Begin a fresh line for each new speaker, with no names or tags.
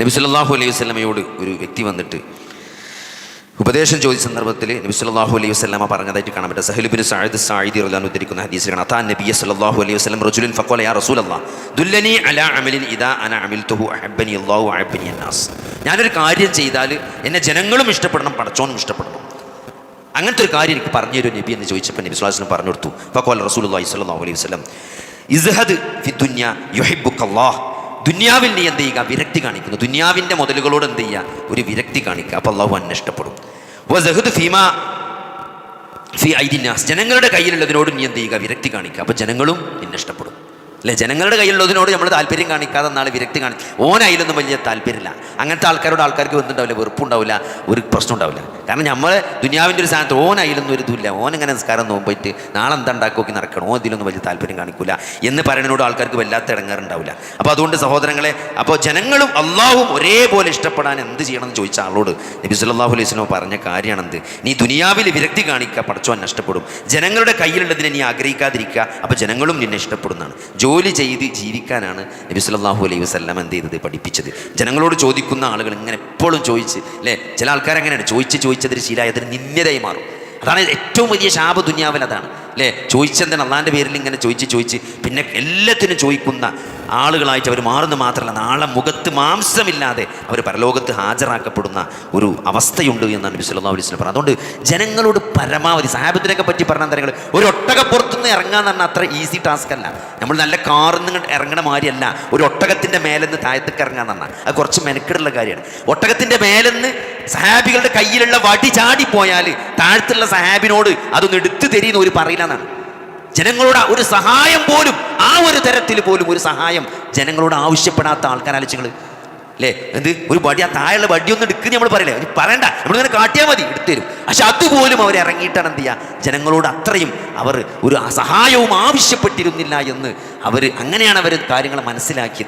നബി സല്ലല്ലാഹു അലൈഹി വസ്ലമയോട് ഒരു വ്യക്തി വന്നിട്ട് ഉപദേശം ചോദിച്ച സന്ദർഭത്തിൽ നബി സല്ലല്ലാഹു അലൈഹി വസ്ലമ പറഞ്ഞതായിട്ട് കാണാൻ പറ്റും. സഹലുബിൻ സാഹിദ് സായിദി റളിയല്ലാഹു ഉദ്ധരിക്കുന്ന ഹദീസിലാണ് അതാ നബി സല്ലല്ലാഹു അലൈഹി വസ്ലം റജുലിൻ ഫക്കോല യാ അല്ലാ ദുല്ലനി അല അമലിൻ ഇദാ അന അമിൽ തുഹു അഹബനി അള്ളാഹു അഹബനി അന്നാസ്. ഞാനൊരു കാര്യം ചെയ്താൽ എന്നെ ജനങ്ങളും ഇഷ്ടപ്പെടണം പടച്ചോനും ഇഷ്ടപ്പെടണം. അങ്ങനത്തെ ഒരു കാര്യം എനിക്ക് പറഞ്ഞു തരും നബി എന്ന് ചോദിച്ചപ്പോൾ നബി സ്വലാസ്ലം പറഞ്ഞു കൊടുത്തു. ഫക്കോല റസൂൽ അള്ളാഹി സല്ലാഹു അലൈഹി വസ്ലം ഇസ്ഹദ് ഫി യുഹിബുക്കല്ലാഹ് ദുനിയാവിൽ നീ എന്ത് ചെയ്യുക? വിരക്തി കാണിക്കുന്നു. ദുനിയാവിന്റെ മുതലുകളോട് എന്ത് ചെയ്യുക? ഒരു വിരക്തി കാണിക്കുക. അപ്പോൾ അള്ളാഹു അന്നെ ഇഷ്ടപ്പെടും. വസഹദ് ഫീമ ഫി ഐദിനാസ് ജനങ്ങളുടെ കയ്യിലുള്ളതിനോട് നീ എന്ത് ചെയ്യുക? വിരക്തി കാണിക്കുക. അപ്പോൾ ജനങ്ങളും നിന്നെ ഇഷ്ടപ്പെടും. അല്ലെ ജനങ്ങളുടെ കയ്യിലുള്ളതിനോട് നമ്മൾ താല്പര്യം കാണിക്കാതെ നാളെ വിരക്തി കാണിക്കും ഓനായാലൊന്നും വലിയ താല്പര്യമില്ല. അങ്ങനത്തെ ആൾക്കാരോട് ആൾക്കാർക്ക് ബന്ധമുണ്ടാവില്ല വെറുപ്പുണ്ടാവില്ല ഒരു പ്രശ്നം ഉണ്ടാവില്ല. കാരണം നമ്മൾ ദുനിയാവിന്റെ ഒരു സ്ഥാനത്ത് ഓനായാലൊന്നും ഒരു ഇതുമില്ല. ഓൻ ഇങ്ങനെ നിസ്കാരം നോമ്പിട്ട് നാളെ എന്താ ഉണ്ടാക്കി നടക്കണം? ഓ ഇതിലൊന്നും വലിയ താല്പര്യം കാണിക്കില്ല എന്ന് പറയുന്നതിനോട് ആൾക്കാർക്ക് വല്ലാത്ത ഇടങ്ങാറുണ്ടാവില്ല. അപ്പോൾ അതുകൊണ്ട് സഹോദരങ്ങളെ അപ്പോൾ ജനങ്ങളും അള്ളാഹും ഒരേപോലെ ഇഷ്ടപ്പെടാൻ എന്ത് ചെയ്യണം എന്ന് ചോദിച്ച ആളോട് നബി സല്ലല്ലാഹു അലൈഹി വസല്ലം പറഞ്ഞ കാര്യമാണെന്ത്? നീ ദുനിയാവിൽ വിരക്തി കാണിക്കുക പടച്ചോൻ നഷ്ടപ്പെടും. ജനങ്ങളുടെ കയ്യിലുള്ളതിനെ നീ ആഗ്രഹിക്കാതിരിക്കുക അപ്പോൾ ജനങ്ങളും നിന്നെ ഇഷ്ടപ്പെടുന്നതാണ്. ജോലി ചെയ്ത് ജീവിക്കാനാണ് നബി സല്ലല്ലാഹു അലൈഹി വസല്ലം എന്ത് ചെയ്തത്? പഠിപ്പിച്ചത്. ജനങ്ങളോട് ചോദിക്കുന്ന ആളുകൾ ഇങ്ങനെ എപ്പോഴും ചോദിച്ച് അല്ലേ? ചില ആൾക്കാർ അങ്ങനെയാണ്. ചോദിച്ച് ചോദിച്ചതിന് ശീലായതിന് നിന്യതയായി മാറും. അതാണ് ഏറ്റവും വലിയ ശാപ ദുന്യാവിൽ അതാണ്. അല്ലേ? ചോദിച്ചെന്തിന് അള്ളാന്റെ പേരിൽ ഇങ്ങനെ ചോദിച്ച് ചോദിച്ച് പിന്നെ എല്ലാത്തിനും ചോദിക്കുന്ന ആളുകളായിട്ട് അവർ മാറുന്നു മാത്രമല്ല നാളെ മുഖത്ത് മാംസമില്ലാതെ അവർ പരലോകത്ത് ഹാജരാക്കപ്പെടുന്ന ഒരു അവസ്ഥയുണ്ട് എന്നാണ് നബി സല്ലല്ലാഹു അലൈഹി പറഞ്ഞത്. അതുകൊണ്ട് ജനങ്ങളോട് പരമാവധി സാഹബത്തിനൊക്കെ പറ്റി പറഞ്ഞാൽ തരങ്ങൾ ഒരു ഒട്ടകപ്പുറത്തുനിന്ന് ഇറങ്ങാന്ന് പറഞ്ഞാൽ അത്ര ഈസി ടാസ്ക് അല്ല. നമ്മൾ നല്ല കാറിൽ നിന്ന് ഇറങ്ങണ മാതിരിയല്ല ഒരു ഒട്ടകത്തിന്റെ മേലെന്ന് താഴത്തേക്ക് ഇറങ്ങാന്ന് പറഞ്ഞാൽ അത് കുറച്ച് മെനക്കെടുള്ള കാര്യമാണ്. ഒട്ടകത്തിന്റെ മേലെന്ന് സഹാബികളുടെ കയ്യിലുള്ള വടി ചാടിപ്പോയാൽ താഴത്തുള്ള സഹാബിനോട് അതൊന്ന് എടുത്തു തരീന്ന് ഒരു പറയില്ലെന്നാണ് ജനങ്ങളോട് ഒരു സഹായം പോലും ആ ഒരു തരത്തിൽ പോലും ഒരു സഹായം ജനങ്ങളോട് ആവശ്യപ്പെടാത്ത ആൾക്കാരാലോചിങ്ങൾ അല്ലേ എന്ത്? ഒരു വടി ആ താഴെയുള്ള വടിയൊന്നും എടുക്കുന്ന നമ്മൾ പറയില്ലേ? അത് പറയണ്ട. നമ്മളിങ്ങനെ കാട്ടിയാൽ മതി എടുത്തുതരും പക്ഷെ അതുപോലും അവർ ഇറങ്ങിയിട്ടാണ് എന്ത് ചെയ്യുക ജനങ്ങളോട് അത്രയും അവർ ഒരു സഹായവും ആവശ്യപ്പെട്ടിരുന്നില്ല എന്ന് അവർ അങ്ങനെയാണ് അവർ കാര്യങ്ങൾ മനസ്സിലാക്കിയത്.